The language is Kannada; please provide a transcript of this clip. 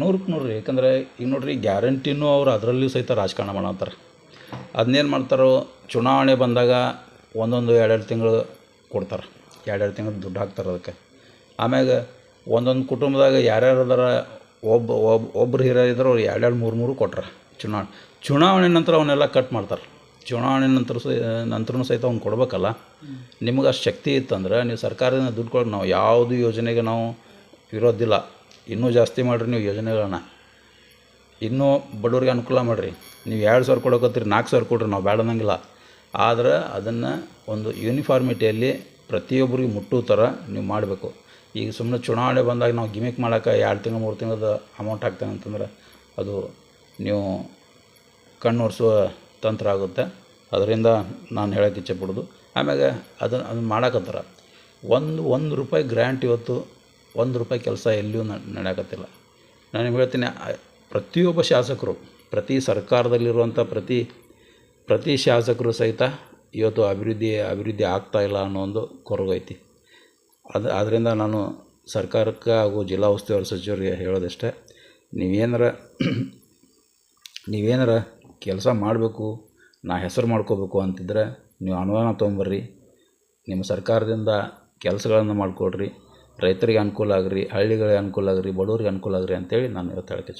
ನೂರಕ್ಕೆ ನೂರು ರೀ. ಯಾಕಂದ್ರೆ ಈಗ ನೋಡಿರಿ, ಗ್ಯಾರಂಟಿನೂ ಅವ್ರು ಅದರಲ್ಲೂ ಸಹಿತ ರಾಜಕಾರಣ ಮಾಡತ್ತಾರ ಅದನ್ನೇನು ಮಾಡ್ತಾರೋ, ಚುನಾವಣೆ ಬಂದಾಗ ಒಂದೊಂದು ಎರಡೆರಡು ತಿಂಗಳು ಕೊಡ್ತಾರೆ. ಎರಡೆರಡು ತಿಂಗಳು ದುಡ್ಡು ಹಾಕ್ತಾರೆ ಅದಕ್ಕೆ. ಆಮ್ಯಾಗ ಒಂದೊಂದು ಕುಟುಂಬದಾಗ ಯಾರ್ಯಾರು ಅದಾರ ಒಬ್ಬ ಒಬ್ಬ ಒಬ್ರು ಹಿರಿಯರು ಇದ್ರೆ ಅವ್ರು ಎರಡೆರಡು, ಮೂರು ಮೂರು ಕೊಟ್ರೆ ಚುನಾವಣೆ. ಚುನಾವಣೆ ನಂತರ ಅವನ್ನೆಲ್ಲ ಕಟ್ ಮಾಡ್ತಾರೆ. ಚುನಾವಣೆ ನಂತರ ಸಹ, ನಂತರನೂ ಸಹಿತ ಅವ್ನು ಕೊಡ್ಬೇಕಲ್ಲ. ನಿಮ್ಗೆ ಅಷ್ಟು ಶಕ್ತಿ ಇತ್ತಂದ್ರೆ ನೀವು ಸರ್ಕಾರದಿಂದ ದುಡ್ಡು ಕೊಡೋಕೆ ನಾವು ಯಾವುದು ಯೋಜನೆಗೆ ನಾವು ವಿರೋಧಿಲ್ಲ. ಇನ್ನೂ ಜಾಸ್ತಿ ಮಾಡಿರಿ ನೀವು ಯೋಜನೆಗಳನ್ನ. ಇನ್ನೂ ಬಡವ್ರಿಗೆ ಅನುಕೂಲ ಮಾಡಿರಿ. ನೀವು ಎರಡು ಸಾವಿರ ಕೊಡೋಕತ್ತೀರಿ ನಾಲ್ಕು ಸಾವಿರ ಕೊಡ್ರಿ, ನಾವು ಬೇಡ ಅನ್ನಂಗಿಲ್ಲ. ಆದ್ರೆ ಅದನ್ನು ಒಂದು ಯೂನಿಫಾರ್ಮಿಟಿಯಲ್ಲಿ ಪ್ರತಿಯೊಬ್ಬರಿಗೆ ಮುಟ್ಟೋ ಥರ ನೀವು ಮಾಡಬೇಕು. ಈಗ ಸುಮ್ಮನೆ ಚುನಾವಣೆ ಬಂದಾಗ ನಾವು ಗಿಮಿಕ್ ಮಾಡೋಕೆ ಎರಡು ತಿಂಗಳು, ಮೂರು ತಿಂಗಳದ ಅಮೌಂಟ್ ಹಾಕ್ತೇನೆ ಅಂತಂದ್ರೆ ಅದು ನೀವು ಕಣ್ಣೊರೆಸುವ ತಂತ್ರ ಆಗುತ್ತೆ. ಅದರಿಂದ ನಾನು ಹೇಳೋಕೆ ಇಚ್ಛೆಪಡೋದು ಆಮ್ಯಾಗ ಅದನ್ನು ಅದನ್ನು ಮಾಡಕತ್ತಾರ. ಒಂದು ಒಂದು ರೂಪಾಯಿ ಗ್ರ್ಯಾಂಟ್ ಇವತ್ತು ಒಂದು ರೂಪಾಯಿ ಕೆಲಸ ಎಲ್ಲಿಯೂ ನಡೆಯಕತ್ತಿಲ್ಲ. ನಾನು ನಿಮ್ಗೆ ಹೇಳ್ತೀನಿ ಪ್ರತಿಯೊಬ್ಬ ಶಾಸಕರು, ಪ್ರತಿ ಸರ್ಕಾರದಲ್ಲಿರುವಂಥ ಪ್ರತಿ ಪ್ರತಿ ಶಾಸಕರು ಸಹಿತ ಇವತ್ತು ಅಭಿವೃದ್ಧಿ ಅಭಿವೃದ್ಧಿ ಆಗ್ತಾ ಇಲ್ಲ ಅನ್ನೋ ಒಂದು ಕೊರಗೈತಿ. ಅದು ಆದ್ದರಿಂದ ನಾನು ಸರ್ಕಾರಕ್ಕೆ ಹಾಗೂ ಜಿಲ್ಲಾ ಉಸ್ತುವಾರಿ ಸಚಿವರಿಗೆ ಹೇಳೋದಷ್ಟೇ, ನೀವೇನಾರ ನೀವೇನಾರ ಕೆಲಸ ಮಾಡಬೇಕು, ನಾ ಹೆಸರು ಮಾಡ್ಕೋಬೇಕು ಅಂತಿದ್ರೆ ನೀವು ಅನುದಾನ ತೊಗೊಂಬರ್ರಿ, ನಿಮ್ಮ ಸರ್ಕಾರದಿಂದ ಕೆಲಸಗಳನ್ನು ಮಾಡಿಕೊಡ್ರಿ ರೈತರಿಗೆ ಅನುಕೂಲ ಆಗ್ರಿ ಹಳ್ಳಿಗಳಿಗೆ ಅನುಕೂಲ ಆಗ್ರಿ ಬಡವ್ರಿಗೆ ಅನುಕೂಲ ಆಗ್ರಿ ಅಂತೇಳಿ ನಾನು ಇವತ್ತು ಹೇಳಕ್ಕೆ